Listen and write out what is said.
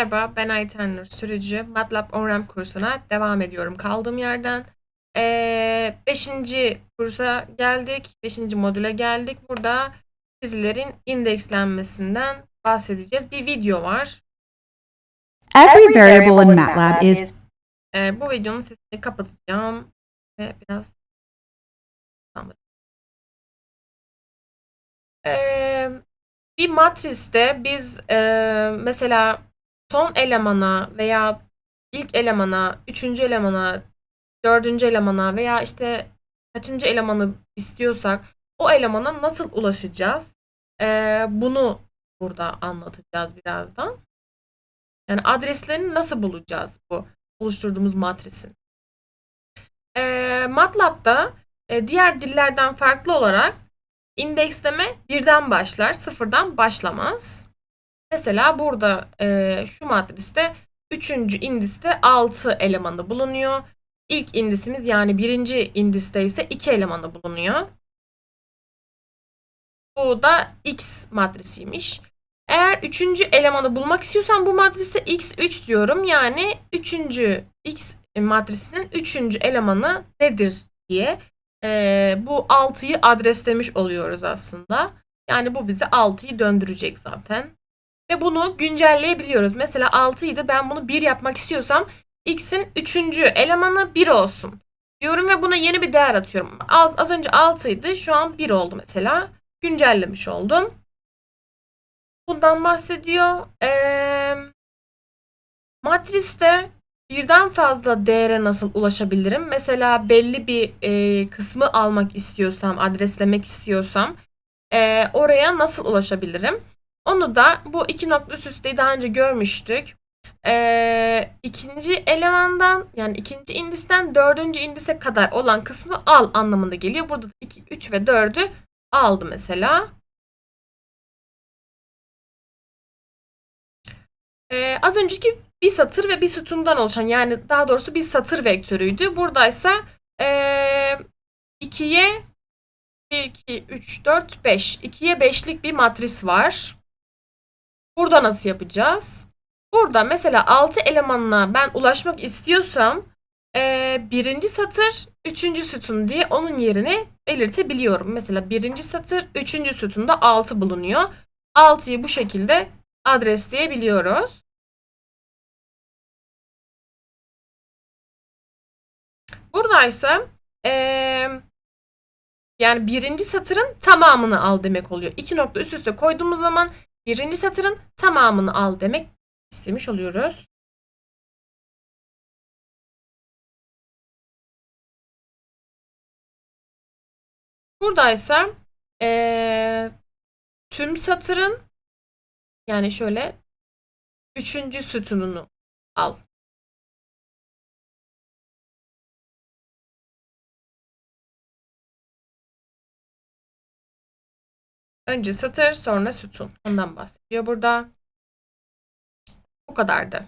Merhaba, ben Ayten Nur Sürücü. MATLAB OnRamp kursuna devam ediyorum kaldığım yerden. Ee, beşinci kursa geldik, beşinci modüle geldik. Burada dizilerin indekslenmesinden bahsedeceğiz. Bir video var. Every variable in MATLAB is Ee, bu videonun sesini kapatacağım ve biraz Ee, bir matriste biz e, mesela son elemana veya ilk elemana, üçüncü elemana, dördüncü elemana veya işte kaçıncı elemanı istiyorsak o elemana nasıl ulaşacağız? Ee, bunu burada anlatacağız birazdan. Yani adreslerini nasıl bulacağız bu oluşturduğumuz matrisin? Ee, MATLAB'da e, diğer dillerden farklı olarak indeksleme birden başlar, sıfırdan başlamaz. Mesela burada e, şu matriste üçüncü indiste 6 elemanı bulunuyor. İlk indisimiz yani birinci indiste ise 2 elemanı bulunuyor. Bu da X matrisiymiş. Eğer üçüncü elemanı bulmak istiyorsam bu matriste X3 diyorum. Yani üçüncü X matrisinin üçüncü elemanı nedir diye e, bu 6'yı adreslemiş oluyoruz aslında. Yani bu bize 6'yı döndürecek zaten. Ve bunu güncelleyebiliyoruz. Mesela 6 idi ben bunu 1 yapmak istiyorsam x'in 3. elemanı 1 olsun. Diyorum ve buna yeni bir değer atıyorum. Az, az önce 6 idi şu an 1 oldu mesela. Güncellemiş oldum. Bundan bahsediyor. Ee, matriste birden fazla değere nasıl ulaşabilirim? Mesela belli bir e, kısmı almak istiyorsam, adreslemek istiyorsam e, oraya nasıl ulaşabilirim? Onu da bu iki nokta üst daha önce görmüştük. E, ikinci elemandan yani ikinci indisten dördüncü indise kadar olan kısmı al anlamında geliyor. Burada 2, 3 ve 4'ü aldı mesela. Ee, az önceki bir satır ve bir sütundan oluşan yani daha doğrusu bir satır vektörüydü. Buradaysa ee, 2'ye 1, 2, 3, 4, 5. 2'ye 5'lik bir matris var. Burada nasıl yapacağız? Burada mesela 6 elemanına ben ulaşmak istiyorsam ee, birinci satır, üçüncü sütun diye onun yerini belirtebiliyorum. Mesela birinci satır, üçüncü sütunda 6 bulunuyor. 6'yı bu şekilde adresleyebiliyoruz. Buradaysa ee, yani birinci satırın tamamını al demek oluyor. İki nokta üst üste koyduğumuz zaman birinci satırın tamamını al demek istemiş oluyoruz. Buradaysa ee, tüm satırın yani şöyle üçüncü sütununu al. Önce satır sonra sütun. Ondan bahsediyor burada. Bu kadardı.